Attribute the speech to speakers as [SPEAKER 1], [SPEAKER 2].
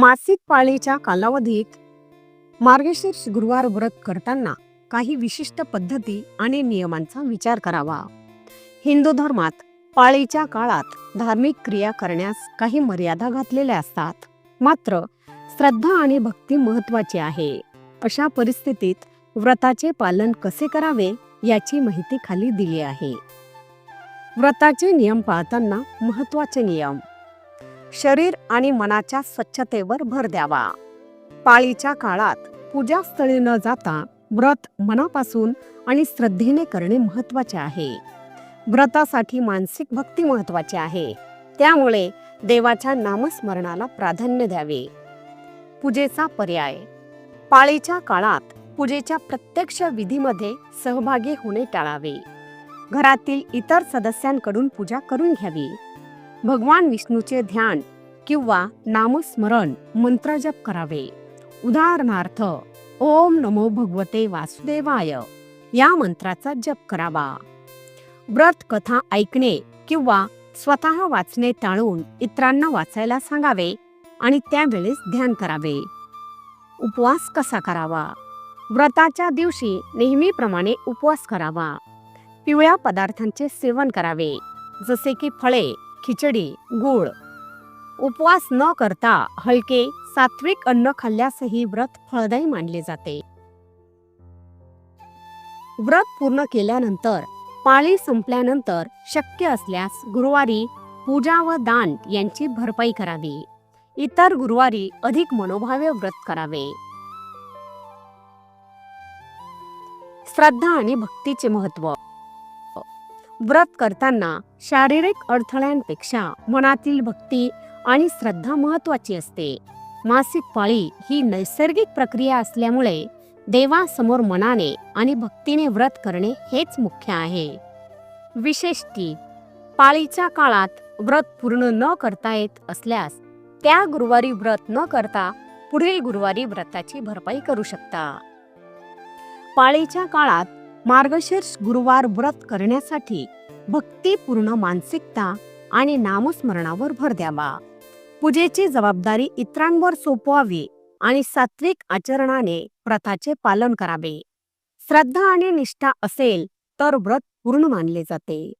[SPEAKER 1] मासिक पाळीच्या कालावधीत मार्गशीर्ष गुरुवार व्रत करताना काही विशिष्ट पद्धती आणि नियमांचा विचार करावा. हिंदू धर्मात पाळीच्या काळात धार्मिक क्रिया करण्यास काही मर्यादा घातलेल्या असतात. मात्र श्रद्धा आणि भक्ती महत्वाची आहे. अशा परिस्थितीत व्रताचे पालन कसे करावे याची माहिती खाली दिली आहे. व्रताचे नियम पाळताना महत्त्वाचे नियम. शरीर आणि मनाच्या स्वच्छतेवर भर द्यावा. पाळीच्या काळात पूजास्थळी न जाता व्रत मनापासून आणि श्रद्धेने करणे महत्त्वाचे आहे. व्रतासाठी मानसिक भक्ती महत्वाची आहे. त्यामुळे देवाच्या नामस्मरणाला प्राधान्य द्यावे. पूजेचा पर्याय. पाळीच्या काळात पूजेच्या प्रत्यक्ष विधीमध्ये सहभागी होणे टाळावे. घरातील इतर सदस्यांकडून पूजा करून घ्यावी. भगवान विष्णूचे ध्यान किंवा नामस्मरण मंत्रजप करावे. उदाहरणार्थ ओम नमो भगवते वासुदेवाय या मंत्राचा जप करावा. व्रत कथा ऐकणे किंवा स्वतः वाचणे टाळून इतरांना वाचायला सांगावे आणि त्यावेळेस ध्यान करावे. उपवास कसा करावा? व्रताच्या दिवशी नेहमीप्रमाणे उपवास करावा. पिवळ्या पदार्थांचे सेवन करावे जसे की फळे खिचडी गूळ. उपवास न करता हलके सात्विक अन्न खाल्ल्यासही व्रत फळदायी मानले जाते. व्रत पूर्ण केल्यानंतर पाळी संपल्यानंतर शक्य असल्यास गुरुवारी पूजा व दान यांची भरपाई करावी. इतर गुरुवारी अधिक मनोभावे व्रत करावे. श्रद्धा आणि भक्तीचे महत्त्व व्रत करताना शारीरिक अडथळ्यांपेक्षा मनातील भक्ती आणि श्रद्धा महत्वाची असते. मासिक पाळी ही नैसर्गिक प्रक्रिया असल्यामुळे देवासमोर मनाने आणि भक्तीने व्रत करणे हेच मुख्य आहे. विशेषती पाळीच्या काळात व्रत पूर्ण न करता येत असल्यास त्या गुरुवारी व्रत न करता पुढील गुरुवारी व्रताची भरपाई करू शकता. पाळीच्या काळात मार्गशीर्ष गुरुवार व्रत करण्यासाठी भक्तीपूर्ण मानसिकता आणि नामस्मरणावर भर द्यावा. पूजेची जबाबदारी इतरांवर सोपवावी आणि सात्विक आचरणाने व्रताचे पालन करावे. श्रद्धा आणि निष्ठा असेल तर व्रत पूर्ण मानले जाते.